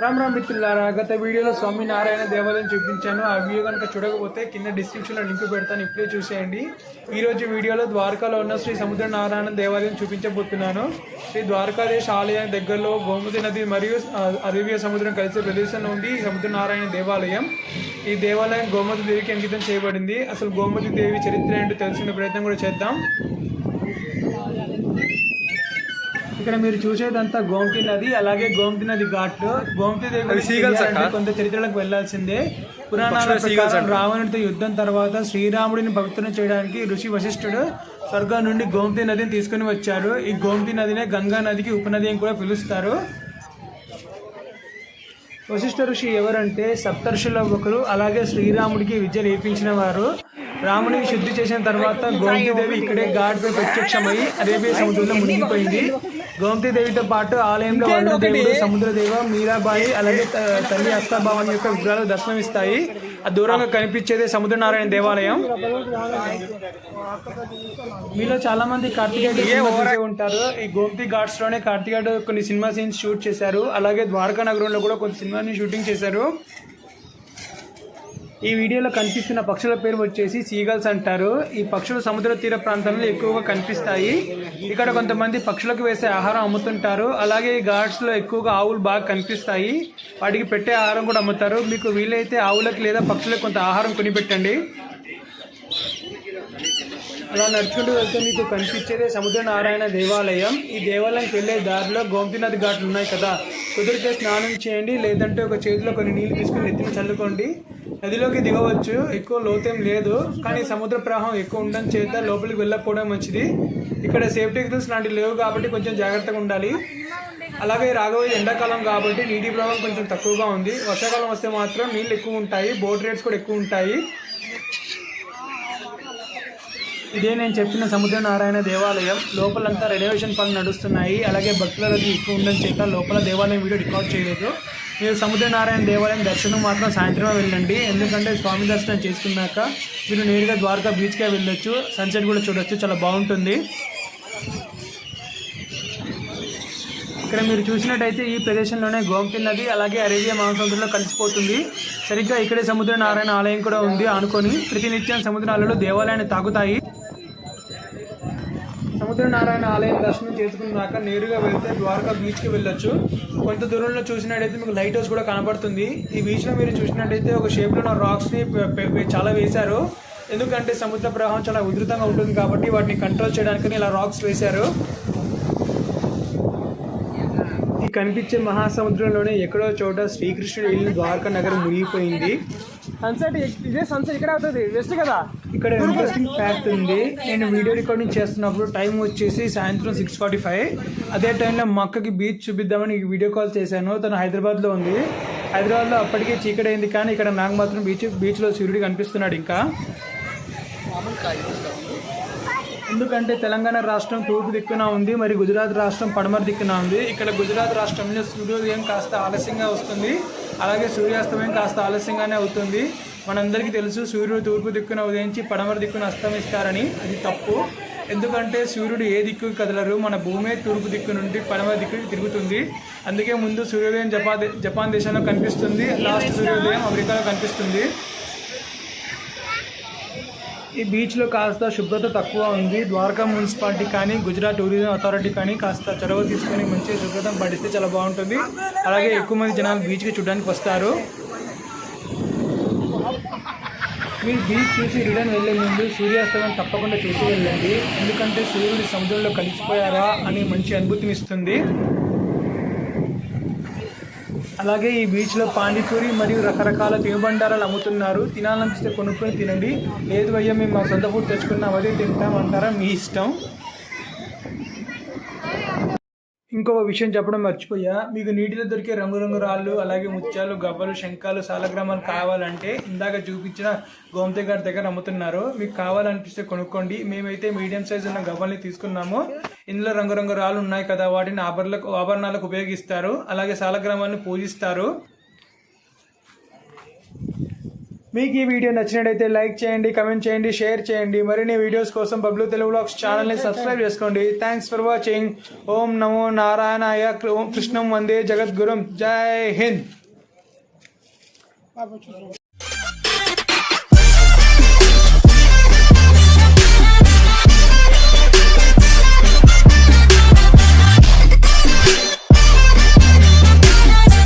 రామ్ రామ్ మిత్రులారా గత వీడియోలో స్వామి నారాయణ దేవాలయం చూపించాను. ఆ వీడియో కనుక చూడకపోతే కింద డిస్క్రిప్షన్లో లింక్ పెడతాను ఇప్పుడే చూసేయండి. ఈరోజు వీడియోలో ద్వారకాలో ఉన్న శ్రీ సముద్ర నారాయణ దేవాలయం చూపించబోతున్నాను. శ్రీ ద్వారకాదేశ్ ఆలయం దగ్గరలో గోమతి నది మరియు అరేబియా సముద్రం కలిసే ప్రదేశంలో ఉంది సముద్రనారాయణ సముద్ర నారాయణ దేవాలయం. ఈ దేవాలయం గోమతి దేవికి అంకితం చేయబడింది. అసలు గోమతి దేవి చరిత్ర ఏంటో తెలుసుకునే ప్రయత్నం కూడా చేద్దాం. ఇక్కడ మీరు చూసేదంతా గోమతి నది అలాగే గోమతి నది ఘాట్లు. గోమతి దేవి కొంత చరిత్రలకు వెళ్ళాల్సిందే పురాణాల ప్రకారం రావణుడితో యుద్ధం తర్వాత శ్రీరాముడిని పవిత్రం చేయడానికి ఋషి వశిష్ఠుడు స్వర్గం నుండి గోమతి నదిని తీసుకుని వచ్చారు. ఈ గోమతి నదినే గంగా నదికి ఉపనది అని కూడా పిలుస్తారు. వశిష్ఠ ఋషి ఎవరంటే సప్తర్షుల ఒకరు అలాగే శ్రీరాముడికి విద్య నేర్పించిన వారు. రాముడిని శుద్ధి చేసిన తర్వాత గోమతీదేవి ఇక్కడే ఘాట్ పై ప్రత్యక్షమై అరేబియా సముద్రంలో మునిగిపోయింది. గోమతీదేవితో పాటు ఆలయంలో వరుణదేవుడు సముద్రదేవ మీరాబాయి అలాగే తల్లి అస్తాభావన్ యొక్క విగ్రహాలు దర్శనమిస్తాయి. ఆ దూరంగా కనిపించేదే సముద్రనారాయణ దేవాలయం. మీలో చాలా మంది కార్తికేయ ఉంటారు. ఈ గోమతి ఘాట్స్లోనే కార్తికేయుడు కొన్ని సినిమా సీన్స్ షూట్ చేశారు. అలాగే ద్వారకా నగరంలో కూడా కొన్ని సినిమాని షూటింగ్ చేశారు. ఈ వీడియోలో కనిపిస్తున్న పక్షుల పేరు వచ్చేసి సీగల్స్ అంటారు. ఈ పక్షులు సముద్ర తీర ప్రాంతంలో ఎక్కువగా కనిపిస్తాయి. ఇక్కడ కొంతమంది పక్షులకు వేసే ఆహారం అమ్ముతుంటారు. అలాగే ఈ ఘాట్స్లో ఎక్కువగా ఆవులు బాగా కనిపిస్తాయి. వాటికి పెట్టే ఆహారం కూడా అమ్ముతారు. మీకు వీలైతే ఆవులకు లేదా పక్షులకు కొంత ఆహారం కొనిపెట్టండి. అలా నడుచుకుంటూ వెళ్తే మీకు కనిపించేదే సముద్ర నారాయణ దేవాలయం. ఈ దేవాలయంకి వెళ్ళే దారిలో గోమతి నది ఘాట్లు ఉన్నాయి కదా. కుదిరితే స్నానం చేయండి. లేదంటే ఒక చేతిలో కొన్ని నీళ్ళు తీసుకుని నెత్తిని చల్లుకోండి. నదిలోకి దిగవచ్చు. ఎక్కువ లోతేం లేదు. కానీ సముద్ర ప్రవాహం ఎక్కువ ఉండడం చేత లోపలికి వెళ్ళకపోవడం మంచిది. ఇక్కడ సేఫ్టీ గ్రిల్స్ లాంటివి లేవు కాబట్టి కొంచెం జాగ్రత్తగా ఉండాలి. అలాగే రాఘవ ఎండాకాలం కాబట్టి నీటి ప్రవాహం కొంచెం తక్కువగా ఉంది. వర్షాకాలం వస్తే మాత్రం నీళ్ళు ఎక్కువ ఉంటాయి. బోట్ రేట్స్ కూడా ఎక్కువ ఉంటాయి. ఇదే నేను చెప్పిన సముద్రనారాయణ దేవాలయం. లోపలంతా రెనోవేషన్ పనులు నడుస్తున్నాయి. అలాగే భక్తుల రద్దీ ఎక్కువ ఉండడం చేత లోపల దేవాలయం వీడియో రికార్డ్ చేయలేదు. మీరు సముద్రనారాయణ దేవాలయం దర్శనం మాత్రం సాయంత్రమే వెళ్ళండి. ఎందుకంటే స్వామి దర్శనం చేసుకున్నాక మీరు నేరుగా ద్వారకా బీచ్కే వెళ్ళొచ్చు. సన్సెట్ కూడా చూడొచ్చు. చాలా బాగుంటుంది. ఇక్కడ మీరు చూసినట్టయితే ఈ ప్రదేశంలోనే గోమతి నది అలాగే అరేబియా మహాసముద్రంలో కలిసిపోతుంది. సరిగ్గా ఇక్కడే సముద్రనారాయణ ఆలయం కూడా ఉంది అనుకొని ప్రతినిత్యం సముద్రాలలో దేవాలయాన్ని తాగుతాయి సముద్ర నారాయణ ఆలయం దర్శనం చేసుకున్నాక నేరుగా వెళ్తే ద్వారకా బీచ్కి వెళ్ళొచ్చు. కొంత దూరంలో చూసినట్టయితే మీకు లైట్ హౌస్ కూడా కనబడుతుంది ఈ బీచ్లో మీరు చూసినట్టయితే ఒక షేప్లో ఉన్న రాక్స్ని చాలా వేశారు. ఎందుకంటే సముద్ర ప్రవాహం చాలా ఉధృతంగా ఉంటుంది కాబట్టి వాటిని కంట్రోల్ చేయడానికి ఇలా రాక్స్ వేశారు. ఈ కనిపించే మహాసముద్రంలోనే ఎక్కడో చోట శ్రీకృష్ణుడు వెళ్ళిన ద్వారకా నగరం మునిగిపోయింది. సన్సెట్ ఇదే సన్సెట్ ఇక్కడ అవుతుంది వెస్ట్ కదా? ఇక్కడ ఇంట్రెస్టింగ్ ఫ్యాక్ట్ ఉంది. నేను వీడియో రికార్డింగ్ చేస్తున్నప్పుడు టైం వచ్చేసి సాయంత్రం సిక్స్ ఫార్టీ ఫైవ్ అదే టైంలో మా అక్కకి బీచ్ చూపిద్దామని వీడియో కాల్ చేశాను. తను హైదరాబాద్లో ఉంది. హైదరాబాద్లో అప్పటికే చీకటి అయింది కానీ ఇక్కడ నాకు మాత్రం బీచ్ బీచ్లో సూర్యుడు కనిపిస్తున్నాడు ఇంకా. ఎందుకంటే తెలంగాణ రాష్ట్రం తూర్పు దిక్కున ఉంది మరి గుజరాత్ రాష్ట్రం పడమర దిక్కున ఉంది. ఇక్కడ గుజరాత్ రాష్ట్రంలో సూర్యోదయం కాస్త ఆలస్యంగా వస్తుంది. అలాగే సూర్యాస్తమయం కాస్త ఆలస్యంగానే అవుతుంది. మనందరికీ తెలుసు సూర్యుడు తూర్పు దిక్కున ఉదయించి పడమర దిక్కున అస్తమిస్తారని. అది తప్పు. ఎందుకంటే సూర్యుడు ఏ దిక్కు కదలరు మన భూమే తూర్పు దిక్కు నుండి పడమర దిక్కుకి తిరుగుతుంది. అందుకే ముందు సూర్యోదయం జపాన్ జపాన్ దేశంలో కనిపిస్తుంది లాస్ట్ సూర్యోదయం అమెరికాలో కనిపిస్తుంది. ఈ బీచ్లో కాస్త శుభ్రత తక్కువ ఉంది. ద్వారకా మున్సిపాలిటీ కానీ గుజరాత్ టూరిజం అథారిటీ కానీ కాస్త చొరవ తీసుకొని మంచి శుభ్రత పడిస్తే చాలా బాగుంటుంది. అలాగే ఎక్కువ మంది జనాలు బీచ్కి చూడడానికి వస్తారు. మీరు బీచ్ చూసి రిటర్న్ వెళ్ళే ముందు సూర్యాస్తమయం తప్పకుండా చూసి వెళ్ళండి. ఎందుకంటే సూర్యుడు సముద్రంలో కలిసిపోయారా అని మంచి అనుభూతిని ఇస్తుంది. అలాగే ఈ బీచ్లో పానీపూరి మరియు రకరకాల తినుబండారాలు అమ్ముతున్నారు. తినాలనిపిస్తే కొనుక్కొని తినండి. లేదు అయ్యా మేము మా సొంత ఫుడ్ తెచ్చుకున్నాం. అదే తింటాం అంటారా? మీ ఇష్టం. ఇంకొక విషయం చెప్పడం మర్చిపోయా. మీకు నీటిలో దొరికే రంగురంగు రాళ్ళు అలాగే ముత్యాలు గవ్వలు శంఖాలు సాలగ్రామాలు కావాలంటే ఇందాక చూపించిన గోమతి గారి దగ్గర అమ్ముతున్నారు మీకు కావాలనిపిస్తే కొనుక్కోండి. మేమైతే మీడియం సైజ్ ఉన్న గవ్వల్ని తీసుకున్నాము. ఇందులో రంగురంగు రాళ్ళు ఉన్నాయి కదా వాటిని ఆభరణలకు ఆభరణాలకు ఉపయోగిస్తారు. అలాగే సాలగ్రామాన్ని పూజిస్తారు. మీకు ఈ వీడియో నచ్చినట్టయితే లైక్ చేయండి కమెంట్ చేయండి షేర్ చేయండి. మరిన్ని వీడియోస్ కోసం బబ్లూ తెలుగు బ్లాగ్స్ ఛానల్ని సబ్స్క్రైబ్ చేసుకోండి. థ్యాంక్స్ ఫర్ వాచింగ్ ఓం నమో నారాయణాయ కృ- కృష్ణం వందే జగద్గురుం. జై హింద్.